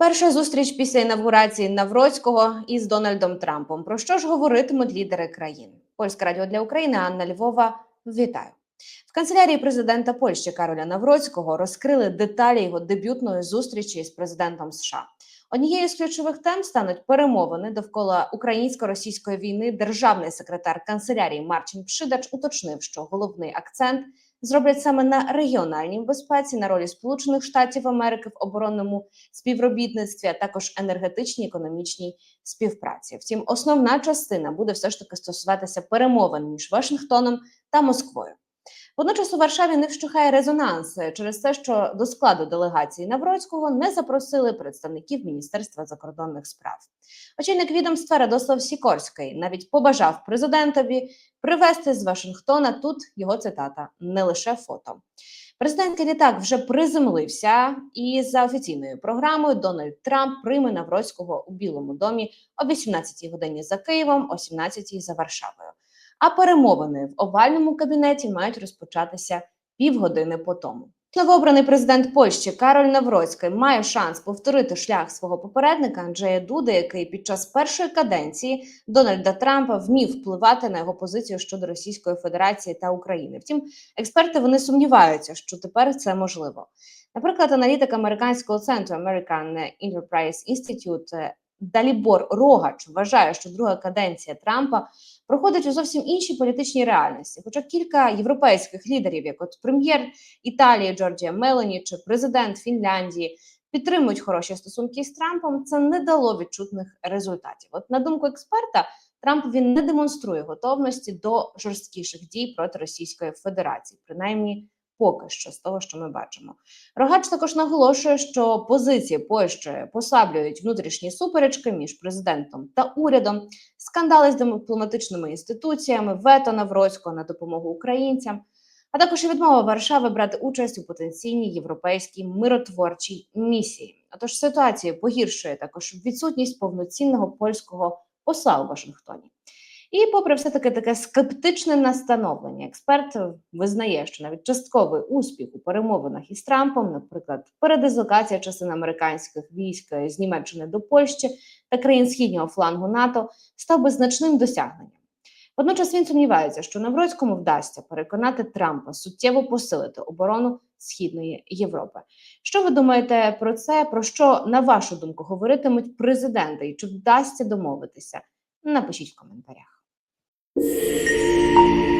Перша зустріч після інавгурації Навроцького із Дональдом Трампом. Про що ж говоритимуть лідери країн? Польське радіо для України Анна Львова. Вітаю в канцелярії президента Польщі Кароля Навроцького. Розкрили деталі його дебютної зустрічі з президентом США. Однією з ключових тем стануть перемовини довкола українсько-російської війни. Державний секретар канцелярії Марчин Пшидач уточнив, що головний акцент зроблять саме на регіональній безпеці, на ролі Сполучених Штатів Америки в оборонному співробітництві, а також енергетичній економічній співпраці. Втім, основна частина буде все ж таки стосуватися перемовин між Вашингтоном та Москвою. Водночас у Варшаві не вщухає резонанс через те, що до складу делегації Навроцького не запросили представників Міністерства закордонних справ. Очільник відомства Радослав Сікорський навіть побажав президентові привезти з Вашингтона тут його цитата не лише фото. Президентський літак вже приземлився, і за офіційною програмою Дональд Трамп прийме Навроцького у Білому домі о 18-й годині за Києвом, о 17-й за Варшавою. А перемовини в овальному кабінеті мають розпочатися півгодини по тому. Новообраний президент Польщі Кароль Навроцький має шанс повторити шлях свого попередника Анджея Дуди, який під час першої каденції Дональда Трампа вмів впливати на його позицію щодо Російської Федерації та України. Втім, експерти вони сумніваються, що тепер це можливо. Наприклад, аналітик американського центру American Enterprise Institute Далібор Рогач вважає, що друга каденція Трампа проходить у зовсім іншій політичній реальності. Хоча кілька європейських лідерів, як от прем'єр Італії Джорджія Мелоні чи президент Фінляндії, підтримують хороші стосунки з Трампом, це не дало відчутних результатів. От на думку експерта, Трамп він не демонструє готовності до жорсткіших дій проти Російської Федерації, принаймні. Поки що з того, що ми бачимо, рогач також наголошує, що позиції Польщі послаблюють внутрішні суперечки між президентом та урядом, скандали з дипломатичними інституціями, вето Навроцького на допомогу українцям, а також і відмова Варшави брати участь у потенційній європейській миротворчій місії. Отож, ситуацію погіршує також відсутність повноцінного польського посла у Вашингтоні. І, попри все таки таке скептичне настановлення, експерт визнає, що навіть частковий успіх у перемовинах із Трампом, наприклад, передислокація частин американських військ з Німеччини до Польщі та країн східнього флангу НАТО, став би значним досягненням. Водночас він сумнівається, що Навроцькому вдасться переконати Трампа суттєво посилити оборону Східної Європи. Що ви думаєте про це? Про що на вашу думку говоритимуть президенти, і чи вдасться домовитися? Напишіть в коментарях. Música